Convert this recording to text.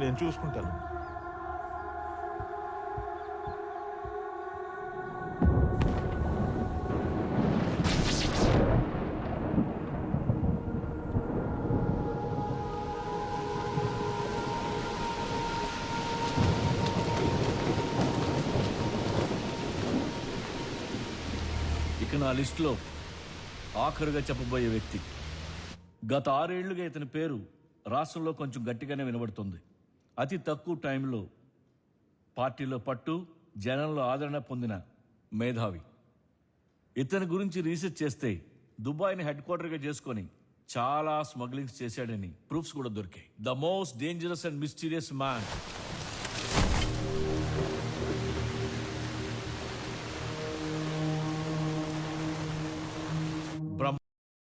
నేను చూసుకుంటాను. ఇక నా లిస్టులో ఆఖరుగా చెప్పబోయే వ్యక్తి. గత ఆరేళ్ళుగా ఇతని పేరు రాష్ట్రంలో కొంచెం గట్టిగానే వినబడుతుంది. అతి తక్కువ టైంలో పార్టీలో పట్టు జనంలో ఆదరణ పొందిన మేధావి. ఇతని గురించి రీసెర్చ్ చేస్తే దుబాయ్ని హెడ్ క్వార్టర్గా చేసుకొని చాలా స్మగ్లింగ్స్ చేశాడని ప్రూఫ్స్ కూడా దొరికాయి. The most dangerous and mysterious man.